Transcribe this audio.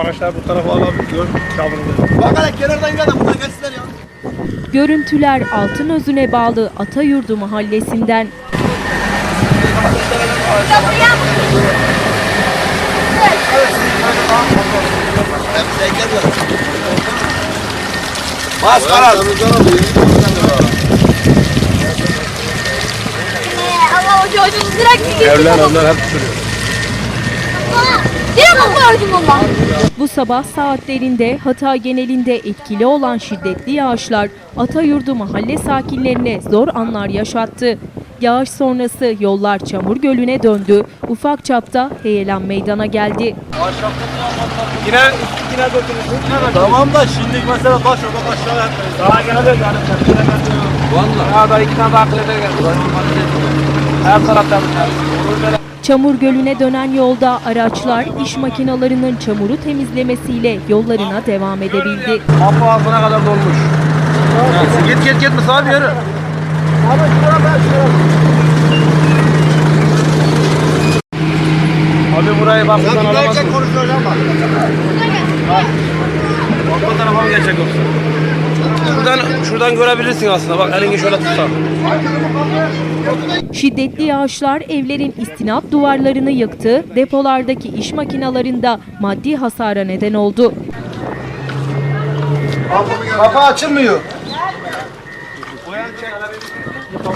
araçlar bu tarafa alabiliyor. Çamurlu. Bak hele kenardan gel de buradan geçsinler ya. Görüntüler Altınözü'ne bağlı Atayurdu mahallesinden. Şey geliyor. Maskara. Allah hoca hoca direkt bir Evler evler hep sürüyor. Valla. Bu sabah saatlerinde Hatay genelinde etkili olan şiddetli yağışlar Atayurdu mahalle sakinlerine zor anlar yaşattı. Yağış sonrası yollar çamur gölüne döndü. Ufak çapta heyelan meydana geldi. Yine yine götürürsün. Tamam da şimdi mesela taş orada hep. Daha de yani. Valla. Ya da iki tane daha geldi. Her taraftan. Çamur gölüne dönen yolda araçlar iş makinalarının çamuru temizlemesiyle yollarına devam edebildi. Kapı altına kadar dolmuş. Git git git Musa abi yürü. Abi burayı bak buradan alamazsın. konuşacağım bak. Arka tarafa mı geçecek yoksa? Şuradan, şuradan görebilirsin aslında. Bak elini şöyle tutsan. Şiddetli yağışlar evlerin istinat duvarlarını yıktı, depolardaki iş makinalarında maddi hasara neden oldu. Kapı açılmıyor. Dur,